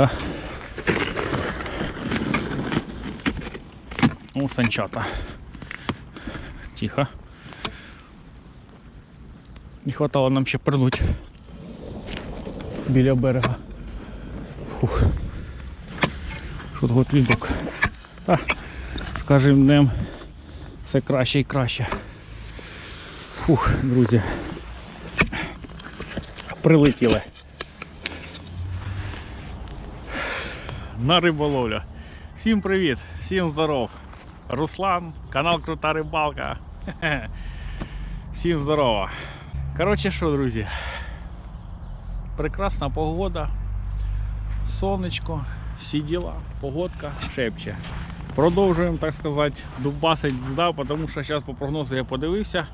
Тихо. О, санчата. Тихо. Не хватало нам ще пирнуть біля берега. Фух. Тут готлідок. Та, з кожним днем все краще і краще. Фух, друзі. Прилетіли. На риболовля. Всім привіт, всім здоров. Руслан, канал Крута Рибалка. Всім здорово. Коротше що, друзі, прекрасна погода, сонечко, всі діла, погодка шепче. Продовжуємо, так сказати, дубасить да, тому що зараз по прогнозу я подивився.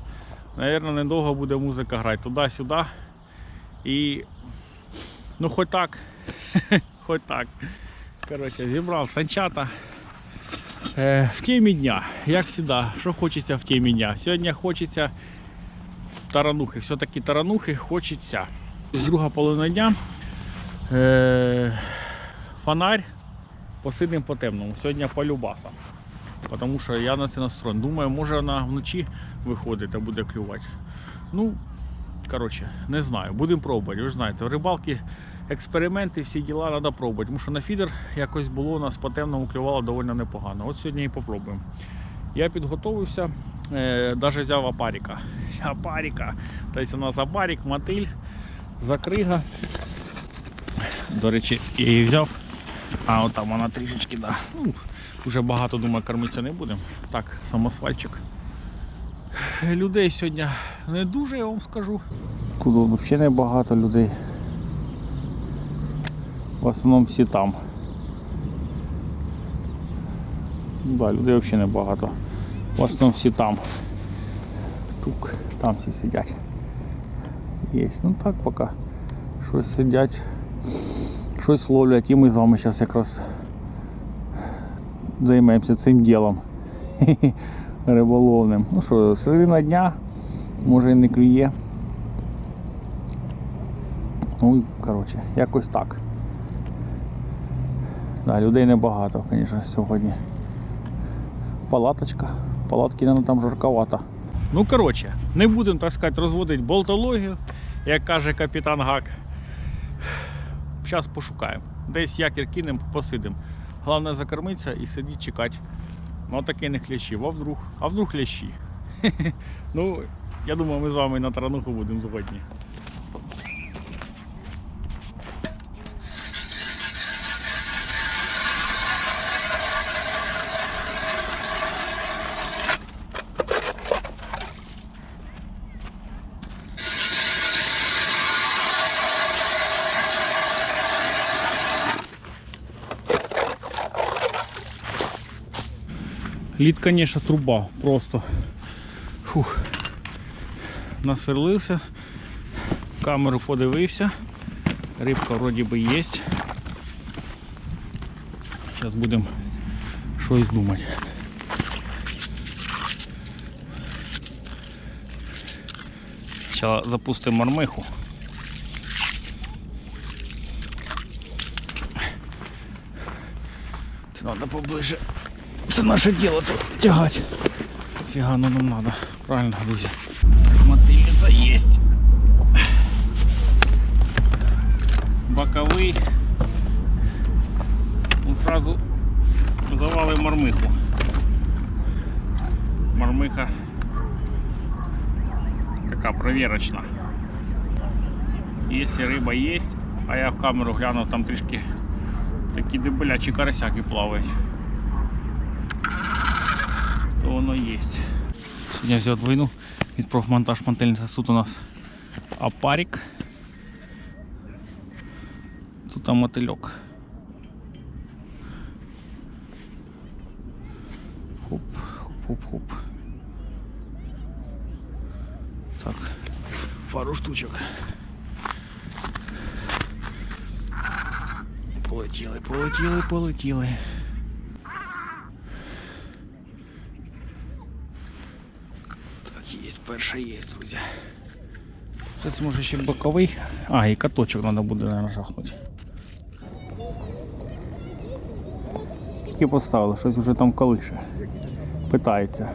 Наверно, недовго буде музика грати туди-сюди. І ну хоч так. хоч так. Коротше, зібрав санчата. Е, в темі дня, як завжди, що хочеться в темі дня. Сьогодні хочеться таранухи. Все-таки таранухи хочеться. Друга половина дня. Е, фонарь посидим по темному. Сьогодні по любасам. Тому що я на це настроєн. Думаю, може вона вночі виходить та буде клювати. Ну, коротше, не знаю. Будемо пробувати. Ви ж знаєте, рибалки експерименти, всі діла треба пробувати. Тому що на фідер якось було у нас по темному клювало доволі непогано. От сьогодні і попробуємо. Я підготовився, е, навіть взяв апаріка. Апаріка. Тобто у нас апарік, мотиль, закрига. До речі, я її взяв. А от там вона трішечки, да. Ну, Уже багато думаю, кормитися не будемо. Так, самосвальчик. Людей сьогодні не дуже, я вам скажу. Тут взагалі не багато людей. В основному всі там. Да, людей взагалі не багато. В основному всі там. Тук, там всі сидять. Є. Ну так поки. Щось сидять, щось ловлять і ми з вами зараз якраз займемося цим ділом. Риболовним. Ну що, середина дня, може і не клює. Ну, коротше, якось так. Да, людей небагато, звісно, сьогодні. Палаточка. Палатки, ну там жарковато. Ну, коротше, не будемо, так сказати, розводити болтологію, як каже капітан Гак. Зараз пошукаємо. Десь якір кинемо, посидимо. Головне закормитися і сидіти чекати. Ну, таких не хлящів, а вдруг, а вдруг хлящі. ну, я думаю, ми з вами на тарануху будемо згодні. Лід, звісно, труба просто. Фух. Насерлився, камеру подивився, рибка вроді би є. Зараз будемо щось думати. Зараз запустимо мармиху. Це треба поближе. Це наше діло тут тягати. Фіга ну нам надо. Правильно, друзі. Мотильниця есть. Боковий. Ну, сразу завалив мармиху. Мармиха така провірочна. Якщо риба є, а я в камеру глянув, там трішки такі дебелячі карасяки плавають є. Сьогодні я взяв двойну від профмонтаж мантельниця. Тут у нас апарик. Тут там мотильок. Хоп, хоп, хоп, хоп. Так, пару штучок. Полетіли, полетіли, полетіли. Так, є, перша є, друзі. Зараз може ще боковий. А, і каточок треба буде, наверное, жахнути. Скільки поставили, щось вже там колише. Питається.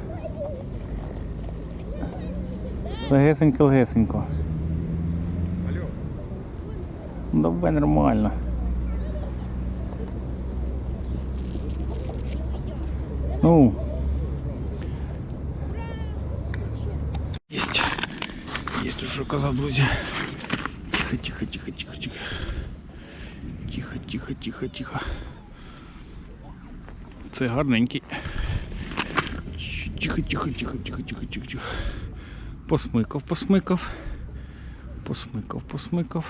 Легесенько, легесенько. Ну, Давай нормально. Ну. Есть уже коза, друзья. Тихо, тихо, тихо, тихо, тихо. Тихо, тихо, тихо, тихо. Це гарненький. Тихо, тихо, тихо, тихо, тихо, тихо, тихо. Посмикав, посмикав. Посмикав, посмикав.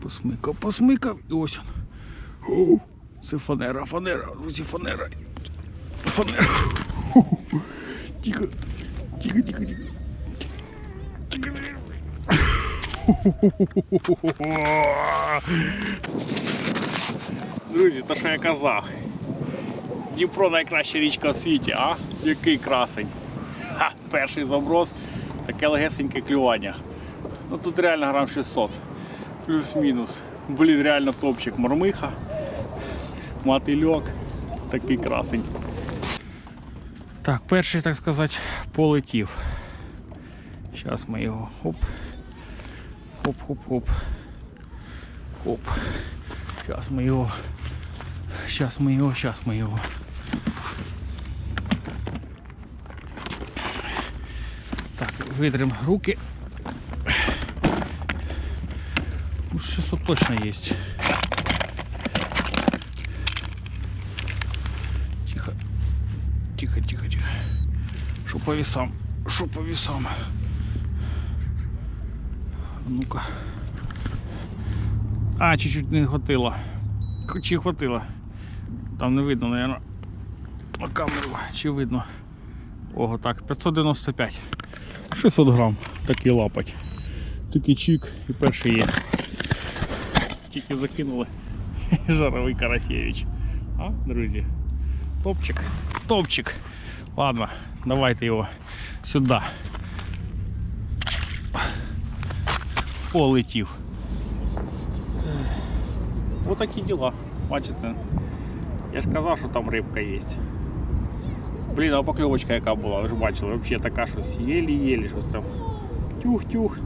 Посмикав, посмикав. І ось він. Це фанера, фанера, друзі, фанера. Фанера. Тихо, тихо, тихо. Тихо, Друзі, то що я казав. Дніпро найкраща річка у світі, а? Який красень. Ха, перший заброс, таке легесеньке клювання. Ну тут реально грам 600. Плюс-мінус. Блін, реально топчик мормиха. Мотильок. Такий красень. Так, перший, так сказати, полетів. Зараз ми його хоп. Хоп-хоп-хоп. Хоп. Зараз ми його. Зараз ми його, зараз ми його. Так, витрим руки. Ну, 600 точно есть. Тихо. Тихо, тихо, тихо. Что по весам? Что по весам? Ну-ка. А, чуть-чуть не хватило. Чи хватило? Там не видно, наверное. На камеру. Чи видно? Ого, так, 595. 600 грам. Такий лапать. Такий чик і перший є. Тільки закинули. Жаровий Карасєвич. А, друзі? Топчик. Топчик. Ладно, давайте його сюди. Полетів. Ось такі діла. Бачите? Я ж казав, що там рибка є. Блін, а покльовочка яка була, ви ж бачили, взагалі така щось єлі-єлі, щось там. Тюх-тюх.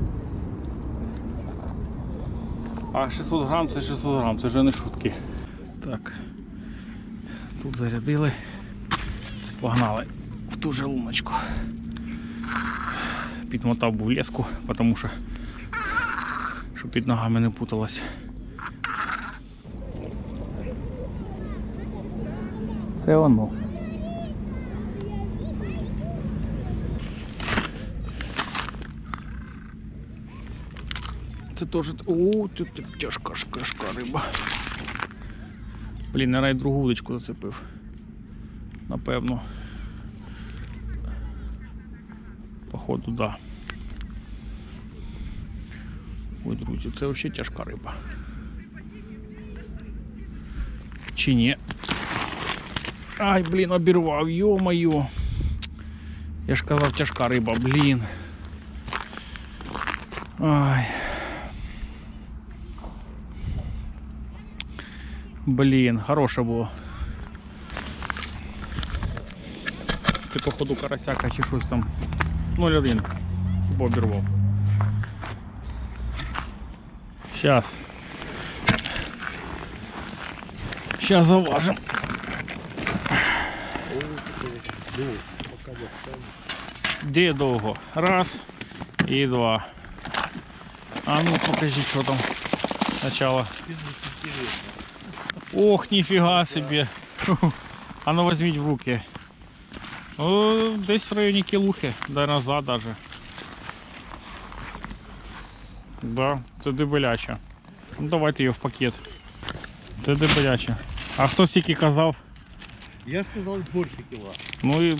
А 600 грам це 600 грам, це вже не шутки. Так. Тут зарядили. Погнали в ту же луночку. Підмотав був леску, тому що щоб під ногами не путалось. Це воно. Це теж. О, тут тяжка шкашка риба. Блін, на другу удочку зацепив. Напевно. Походу, да. друзі, це взагалі тяжка риба. Чи ні? Ай, блін, обірвав, йо-моє. Я ж казав, тяжка риба, блін. Ай. Блін, хороше було. Ти походу карасяка чи щось там. 0,1. Бо обірвав. Сейчас. Сейчас заважим. Де довго? Раз і два. А ну покажіть, що там. Сначала. Ох, ніфіга собі. А ну возьміть в руки. О, десь в районі кілухи, да назад даже. Да, це дебеляча. Ну давайте її в пакет. Це дебеляча. А хто стільки казав? Я сказал больше кило. Ну і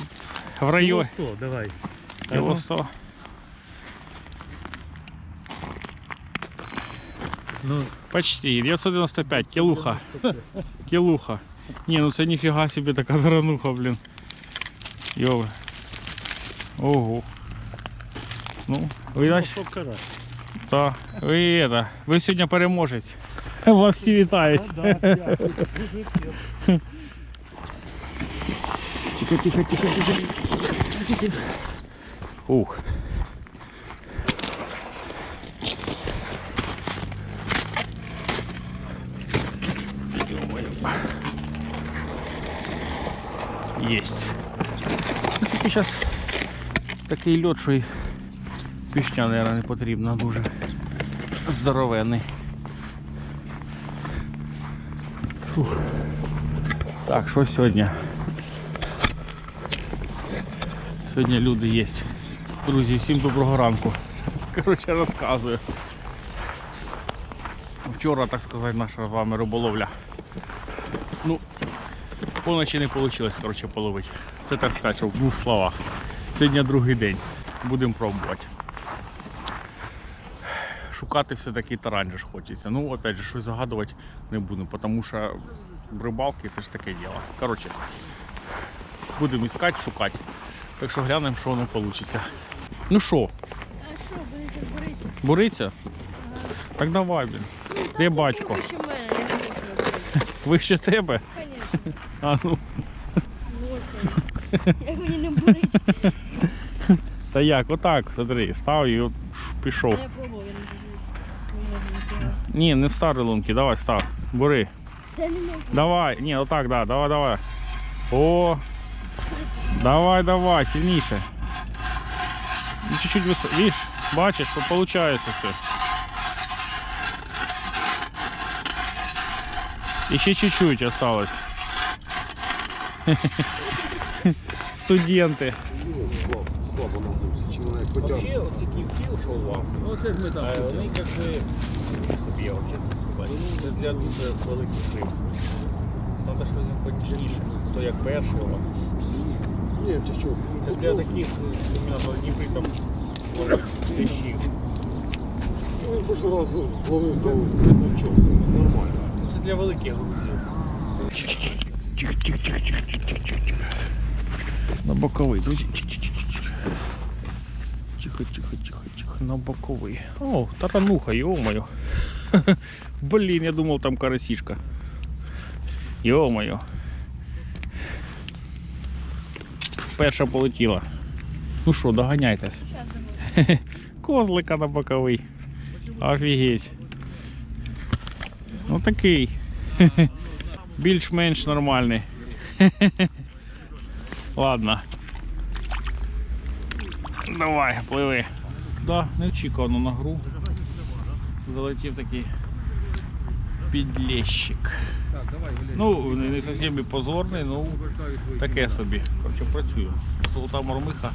в районі. Кило 100, давай. Кіло 100. Ну, Почти. 995. Кілуха. Кілуха. Ні, ну це ніфіга собі така зарануха, блін. Йове. Ого. Ну, ви наче. Пошел карась. Так, ви, это, ви сьогодні переможець. Вас всі вітають. Да, дякую. Дуже Тихо, тихо, тихо, тихо. Ух. Есть. Ну, Тільки зараз такий льот, що й пішня, мабуть, не потрібна дуже. Здоровенний. Фух. Так, що сьогодні? Сьогодні люди є. Друзі, всім доброго ранку. Коротше, розказую. Вчора, так сказати, наша з вами риболовля. Ну, поночі не вийшло, коротше, половити. Це так сказати, в двох словах. Сьогодні другий день. Будемо пробувати. Шукати все-таки тарань хочеться. Ну, опять же, щось загадувати не будемо, тому що рибалки це ж таке діло. Коротше, будемо іскати, шукати. Так що глянемо, що воно вийде. Ну що, А що, будете боритися? бориться? Так давай, блін. Де батько? Вище мене, я не можу. Вище тебе? Конечно, А ну. Як мені не борить, Та як, отак, смотри, став і от пішов. Ні, не в старі лунки, давай став. Бери. Та не можу. Давай, ні, отак, да, давай, давай. О! Давай, давай, сильніше. Ну, Чуть-чуть вис... Видишь, бачиш, що виходить все. Еще чуть-чуть осталось. Студенти. Слабо, нагнувся. Чи мене хотя б ось такий філ, що у вас, Ну, це ж ми там. вони як би собі, я вам чесно сказати. Це для дуже великих риб. Треба щось потяжеліше, то як перший у вас. Ні, ти що? Це для таких, іменно Дніпри там кліщів. Ну, він прошлий раз ловив до чому. Нормально. Це для великих грузів. Тихо, тихо, тихо, тихо, тихо, тихо, тихо. На боковий, друзі Тихо, тихо, тихо, тихо, на боковий. О, тарануха, ё-моё. Блін, я думав там карасішка. Ё-моё. Перша полетіла. Ну що, доганяйтесь. Козлика на боковий. Офігеть. Ну такий. Більш-менш нормальний. Ладно. Давай, пливи. Да, неочікувано на гру. Залетів такий підлещик. Ну, не зовсім позорний, ну таке собі. Короче, працюю. Золота мормиха,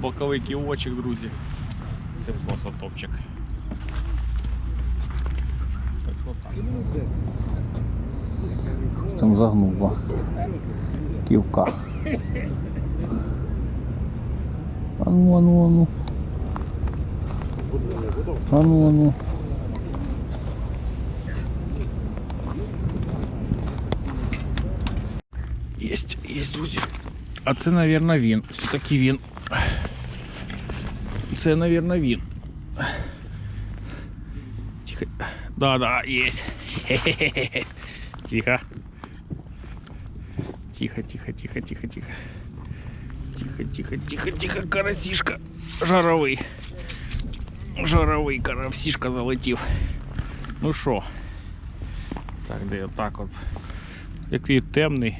боковий ківочок, друзі. Це просто топчик. Так що так. Там загнуло. Ківка. А ну, а ну, а ну. А ну, а ну. Єсть, єсть, друзі. А це, мабуть, він. Все-таки він. Це, мабуть, він. Тихо. Да, да, есть. Хе-хе-хе. Тихо. Тихо, тихо, тихо, тихо, тихо. Тихо, тихо, тихо, тихо, карасишка. Жаровий. Жаровий карасишка залетів. Ну що? Так, де отак от. Який темний.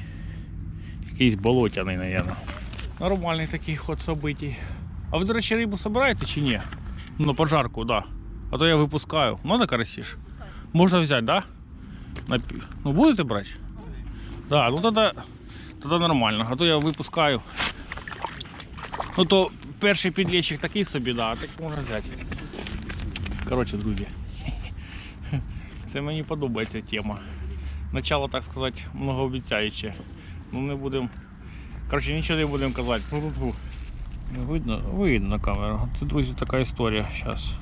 Якийсь болотяний, наверное. Нормальний такий ход событий. А ви, до речі, рибу собираєте чи ні? Ну, на поджарку, да. А то я випускаю. Можна карасіш? Можна взяти, да? На Ну будете брати? Да, ну тоді, тоді нормально. А то я випускаю. Ну то перший підлєчик такий собі, да, а так можна взяти. Коротше, друзі. Це мені подобається тема. Начало, так сказати, многообіцяюче. Ну не будемо. Коротше, нічого не будемо казати. Ну, Видно, видно на камеру. Це, друзі, така історія зараз.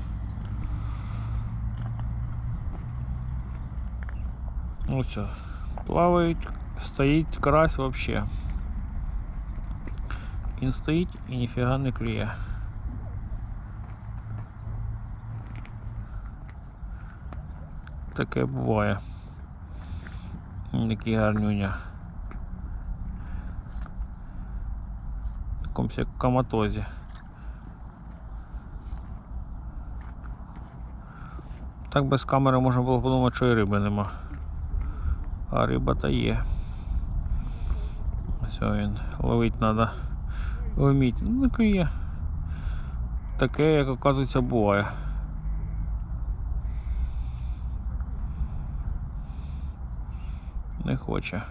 Ну все. Плавають, стоїть карась вообще. Він стоїть і ніфіга не клює. Таке буває. Такі гарнюня. В якомусь коматозі. Так без камери можна було подумати, що і риби нема. А риба та є. Все, він ловить треба. Вміти. Ну таке є. Таке, як оказується, буває. Не хоче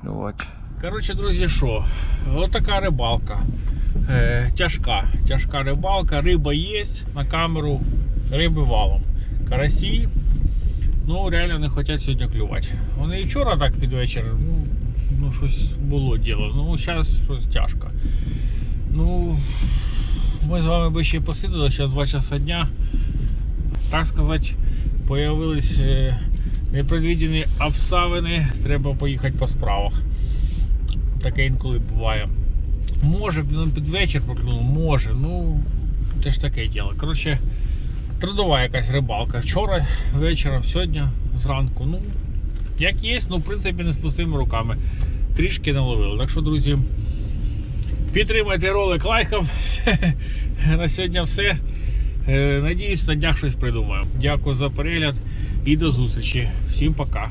клювати. Коротше, друзі, що? Отака рибалка. Е, тяжка. Тяжка рибалка, риба є на камеру, риби валом. Карасі, ну реально не хочуть сьогодні клювати. Вони і вчора так під вечір, ну, ну щось було діло. Ну, зараз щось тяжко. Ну, ми з вами би ще посиділи, зараз 2 часа дня. Так сказати, появились е, непредвідені обставини, треба поїхати по справах. Таке інколи буває. Може, ну, під вечір проклюнув, може, ну це ж таке діло. Коротше, трудова якась рибалка. Вчора вечором, сьогодні зранку. Ну, як є, ну в принципі не з пустими руками. Трішки наловили. Так що, друзі, підтримайте ролик лайком. На сьогодні все. Е, Надіюсь, на днях щось придумаю. Дякую за перегляд і до зустрічі. Всім пока.